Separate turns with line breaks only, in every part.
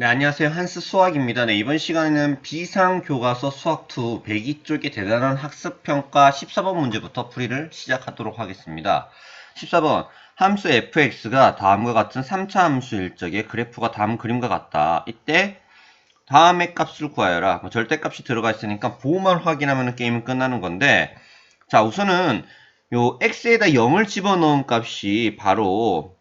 네, 안녕하세요. 한스 수학입니다. 네, 이번 시간에는 비상교과서 수학2 102쪽의 대단한 학습평가 14번 문제부터 풀이를 시작하도록 하겠습니다. 14번 함수 fx가 다음과 같은 3차 함수 일 적에 그래프가 다음 그림과 같다. 이때 다음의 값을 구하여라. 뭐 절대값이 들어가 있으니까 보호만 확인하면 게임은 끝나는 건데 자 우선은 요 x에다 0을 집어넣은 값이 바로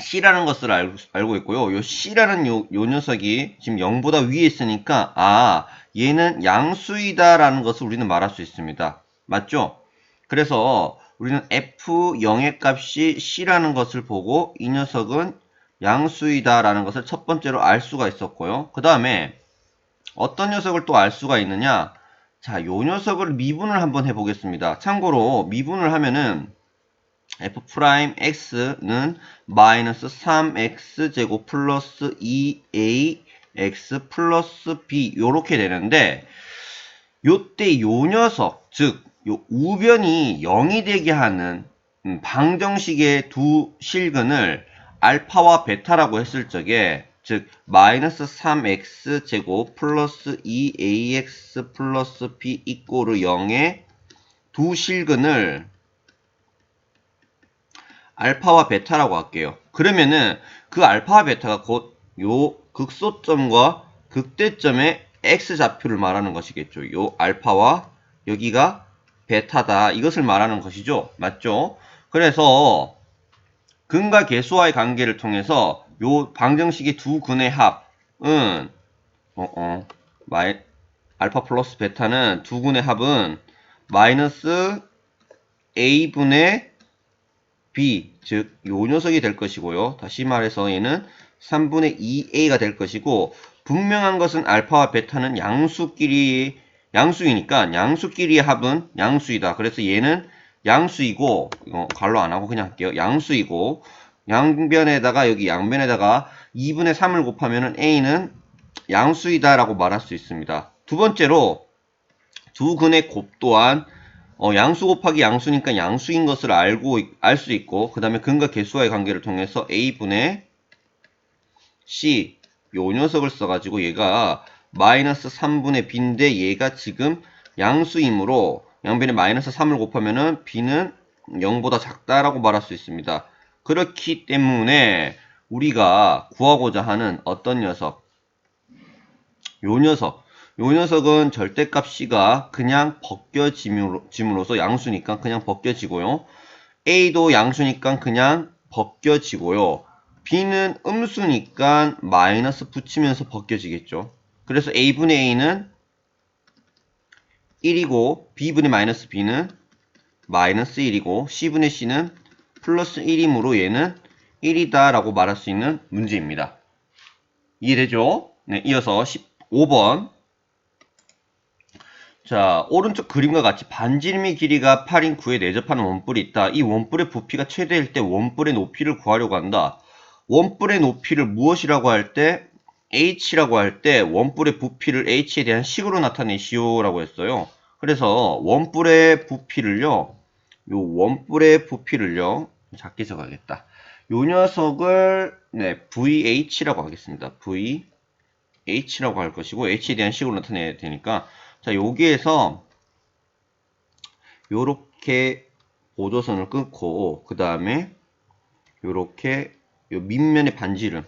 C라는 것을 알고, 알고 있고요. 요 C라는 요, 요 녀석이 지금 0보다 위에 있으니까 아 얘는 양수이다 라는 것을 우리는 말할 수 있습니다. 맞죠? 그래서 우리는 F0의 값이 C라는 것을 보고 이 녀석은 양수이다 라는 것을 첫 번째로 알 수가 있었고요. 그 다음에 어떤 녀석을 또 알 수가 있느냐? 자, 요 녀석을 미분을 한번 해보겠습니다. 참고로 미분을 하면은 f 프라임 x는 마이너스 3x 제곱 플러스 2ax 플러스 b 요렇게 되는데 요때 요 녀석 즉 요 우변이 0이 되게 하는 음, 방정식의 두 실근을 알파와 베타라고 했을 적에 즉 마이너스 3x 제곱 플러스 2ax 플러스 b 이꼬르 0의 두 실근을 알파와 베타라고 할게요. 그러면은 그 알파와 베타가 곧 요 극소점과 극대점의 x 좌표를 말하는 것이겠죠. 요 알파와 여기가 베타다. 이것을 말하는 것이죠. 맞죠? 그래서 근과 계수와의 관계를 통해서 요 방정식의 두 근의 합은 어 어 마이 알파 플러스 베타는 두 근의 합은 마이너스 a분의 b 즉 요 녀석이 될 것이고요. 다시 말해서 얘는 3분의 2a가 될 것이고 분명한 것은 알파와 베타는 양수끼리 양수이니까 양수끼리의 합은 양수이다. 그래서 얘는 양수이고 이거 갈로 안 하고 그냥 할게요. 양수이고 양변에다가 여기 양변에다가 2분의 3을 곱하면은 a는 양수이다라고 말할 수 있습니다. 두 번째로 두 근의 곱 또한 어, 양수 곱하기 양수니까 양수인 것을 알고 알 수 있고 그 다음에 근과 개수와의 관계를 통해서 a분의 c 요 녀석을 써가지고 얘가 마이너스 3분의 b인데 얘가 지금 양수이므로 양변에 마이너스 3을 곱하면은 b는 0보다 작다라고 말할 수 있습니다. 그렇기 때문에 우리가 구하고자 하는 어떤 녀석 요 녀석 요 녀석은 절대값 C가 그냥 벗겨짐으로써 양수니까 그냥 벗겨지고요. A도 양수니까 그냥 벗겨지고요. B는 음수니까 마이너스 붙이면서 벗겨지겠죠. 그래서 A분의 A는 1이고 B분의 마이너스 B는 마이너스 1이고 C분의 C는 플러스 1이므로 얘는 1이다 라고 말할 수 있는 문제입니다. 이해되죠? 네, 이어서 15번 자, 오른쪽 그림과 같이 반지름의 길이가 8인 9에 내접하는 원뿔이 있다. 이 원뿔의 부피가 최대일 때 원뿔의 높이를 구하려고 한다. 원뿔의 높이를 무엇이라고 할 때 h라고 할 때 원뿔의 부피를 h에 대한 식으로 나타내시오라고 했어요. 그래서 원뿔의 부피를요. 요 원뿔의 부피를요. 작게 적어야겠다. 요 녀석을 네, VH라고 하겠습니다. VH라고 할 것이고 h에 대한 식으로 나타내야 되니까 자, 여기에서 요렇게 보조선을 끊고 그 다음에 요렇게 요 밑면의 반지름.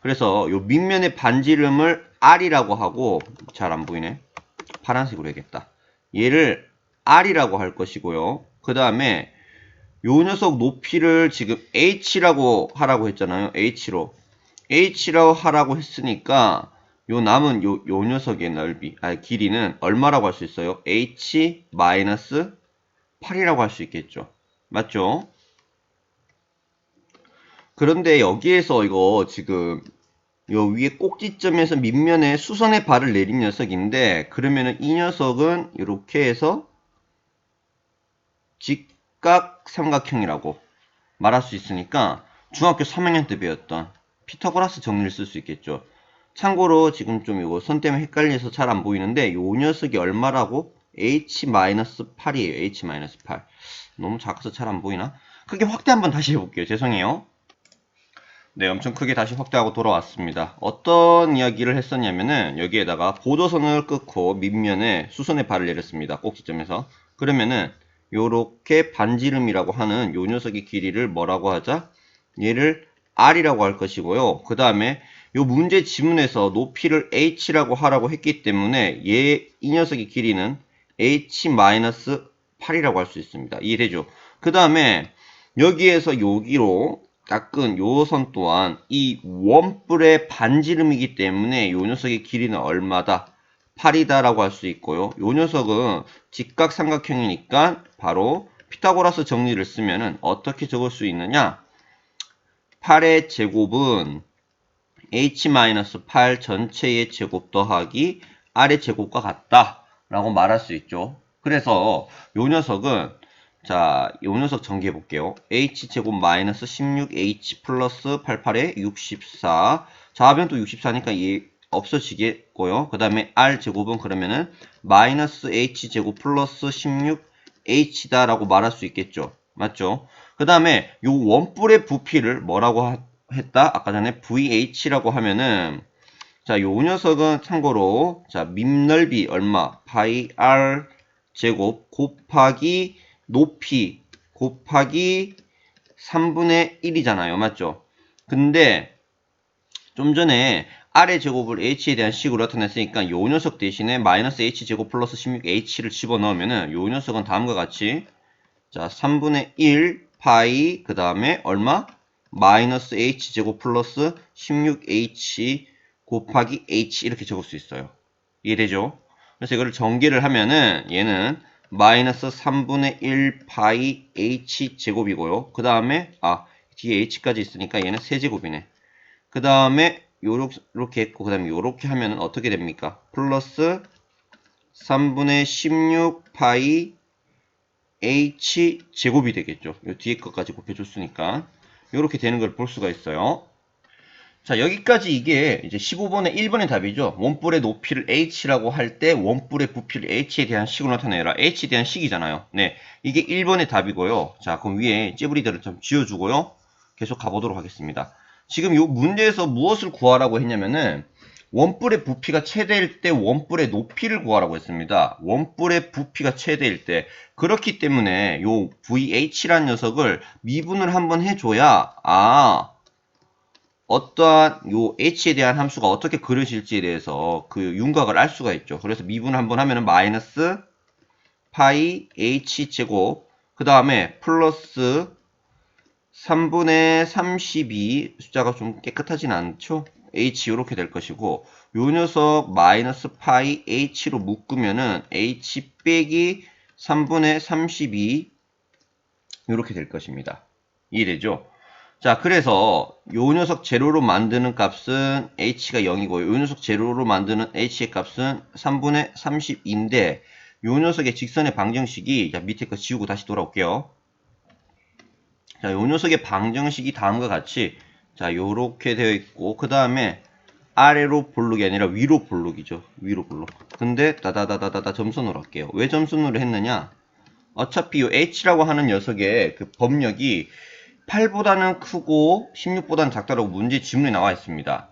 그래서 요 밑면의 반지름을 R이라고 하고 잘 안 보이네. 파란색으로 해야겠다. 얘를 R이라고 할 것이고요. 그 다음에 요 녀석 높이를 지금 H라고 하라고 했잖아요. H로. H라고 하라고 했으니까 요 남은 요, 요 녀석의 넓이, 아, 길이는 얼마라고 할 수 있어요? h-8이라고 할 수 있겠죠. 맞죠? 그런데 여기에서 이거 지금 요 위에 꼭지점에서 밑면에 수선의 발을 내린 녀석인데 그러면은 이 녀석은 이렇게 해서 직각 삼각형이라고 말할 수 있으니까 중학교 3학년 때 배웠던 피타고라스 정리를 쓸 수 있겠죠. 참고로 지금 좀 이거 선 때문에 헷갈려서 잘 안 보이는데 요 녀석이 얼마라고? h-8이에요. h-8. 너무 작아서 잘 안 보이나? 크게 확대 한번 다시 해볼게요. 죄송해요. 네, 엄청 크게 다시 확대하고 돌아왔습니다. 어떤 이야기를 했었냐면은 여기에다가 보조선을 끊고 밑면에 수선의 발을 내렸습니다. 꼭지점에서. 그러면은 요렇게 반지름이라고 하는 요 녀석의 길이를 뭐라고 하자? 얘를 R이라고 할 것이고요. 그 다음에 요 문제 지문에서 높이를 H라고 하라고 했기 때문에 얘 이 녀석의 길이는 H-8이라고 할 수 있습니다. 이해되죠? 그 다음에 여기에서 여기로 깎은 요 선 또한 이 원뿔의 반지름이기 때문에 요 녀석의 길이는 얼마다? 8이다 라고 할 수 있고요. 요 녀석은 직각삼각형이니까 바로 피타고라스 정리를 쓰면은 어떻게 적을 수 있느냐? 8의 제곱은 h-8 전체의 제곱 더하기 r의 제곱과 같다 라고 말할 수 있죠. 그래서 요 녀석은 자, 요 녀석 전개해 볼게요. h제곱 마이너스 16h 플러스 88에 64 좌변도 64니까 이 없어지겠고요. 그 다음에 r제곱은 그러면은 마이너스 h제곱 플러스 16h다 라고 말할 수 있겠죠. 맞죠? 그 다음에 요 원뿔의 부피를 뭐라고 하- 했다? 아까 전에 VH라고 하면은 자, 요 녀석은 참고로 자, 밑넓이 얼마? 파이 R 제곱 곱하기 높이 곱하기 3분의 1이잖아요. 맞죠? 근데 좀 전에 R의 제곱을 H에 대한 식으로 나타냈으니까 요 녀석 대신에 마이너스 H 제곱 플러스 16H를 집어넣으면은 요 녀석은 다음과 같이 자 3분의 1 파이 그 다음에 얼마? 마이너스 H 제곱 플러스 16H 곱하기 H 이렇게 적을 수 있어요. 이해되죠? 그래서 이거를 전개를 하면은 얘는 마이너스 3분의 1 파이 H 제곱이고요. 그 다음에 아 뒤에 H까지 있으니까 얘는 세제곱이네. 그 다음에 요렇게, 했고 그 다음에 요렇게 하면은 어떻게 됩니까? 플러스 3분의 16 파이 h 제곱이 되겠죠. 요 뒤에 것까지 곱해줬으니까 요렇게 되는 걸 볼 수가 있어요. 자 여기까지 이게 이제 15번의 1번의 답이죠. 원뿔의 높이를 h라고 할 때 원뿔의 부피를 h에 대한 식으로 나타내라. h에 대한 식이잖아요. 네, 이게 1번의 답이고요. 자 그럼 위에 찌부리들을 좀 지워주고요. 계속 가보도록 하겠습니다. 지금 요 문제에서 무엇을 구하라고 했냐면은 원뿔의 부피가 최대일 때 원뿔의 높이를 구하라고 했습니다. 원뿔의 부피가 최대일 때 그렇기 때문에 요 VH라는 녀석을 미분을 한번 해줘야 아 어떠한 요 H에 대한 함수가 어떻게 그려질지에 대해서 그 윤곽을 알 수가 있죠. 그래서 미분 한번 하면은 마이너스 파이 H 제곱 그 다음에 플러스 3분의 32 숫자가 좀 깨끗하진 않죠. H 이렇게 될 것이고 요 녀석 마이너스 파이 h로 묶으면은 h 빼기 3분의 32 이렇게 될 것입니다. 이해되죠? 자 그래서 요 녀석 제로로 만드는 값은 h가 0이고 요 녀석 제로로 만드는 h의 값은 3분의 30인데 요 녀석의 직선의 방정식이 자 밑에 거 지우고 다시 돌아올게요. 자, 요 녀석의 방정식이 다음과 같이 자, 요렇게 되어 있고 그 다음에 아래로 볼록이 아니라 위로 볼록이죠. 위로 볼록. 근데 다다다다다다 점선으로 할게요. 왜 점선으로 했느냐? 어차피 요 h라고 하는 녀석의 그 법력이 8보다는 크고 16보다는 작다라고 문제 지문에 나와 있습니다.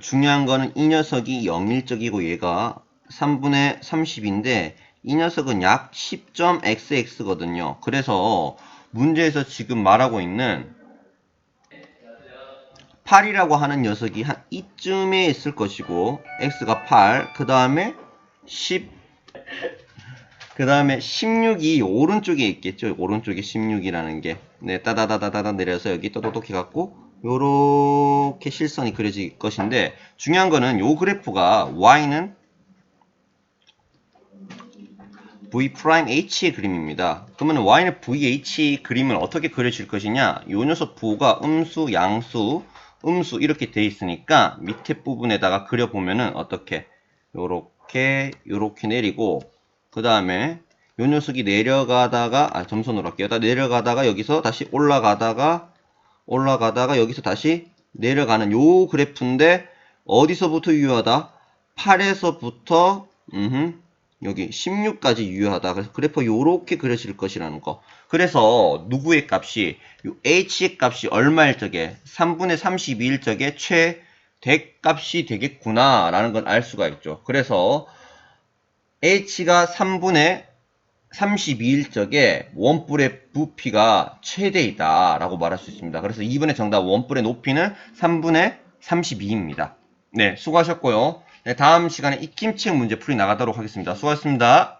중요한 거는 이 녀석이 0일적이고 얘가 3분의 30인데 이 녀석은 약 10.xx거든요. 그래서 문제에서 지금 말하고 있는 8이라고 하는 녀석이 한 이쯤에 있을 것이고 x가 8, 그 다음에 10, 그 다음에 16이 오른쪽에 있겠죠. 오른쪽에 16이라는 게. 네, 따다다다다다 내려서 여기 또도독 해갖고 요렇게 실선이 그려질 것인데 중요한 거는 요 그래프가 y는 V'H의 그림입니다. 그러면 Y는 VH 그림을 어떻게 그려질 것이냐? 요 녀석 부호가 음수, 양수, 음수 이렇게 돼 있으니까 밑에 부분에다가 그려보면은 어떻게? 요렇게, 요렇게 내리고 그 다음에 요 녀석이 내려가다가 아 점선으로 할게요. 다 내려가다가 여기서 다시 올라가다가 올라가다가 여기서 다시 내려가는 요 그래프인데 어디서부터 유효하다? 8에서부터 음흠 여기 16까지 유효하다. 그래서 그래프 요렇게 그려질 것이라는 거. 그래서 누구의 값이 요 h의 값이 얼마일 적에 3분의 32일 적에 최대값이 되겠구나 라는 걸알 수가 있죠. 그래서 h가 3분의 32일 적에 원뿔의 부피가 최대이다 라고 말할 수 있습니다. 그래서 2번의 정답 원뿔의 높이는 3분의 32입니다. 네, 수고하셨고요. 네, 다음 시간에 익힘책 문제 풀이 나가도록 하겠습니다. 수고하셨습니다.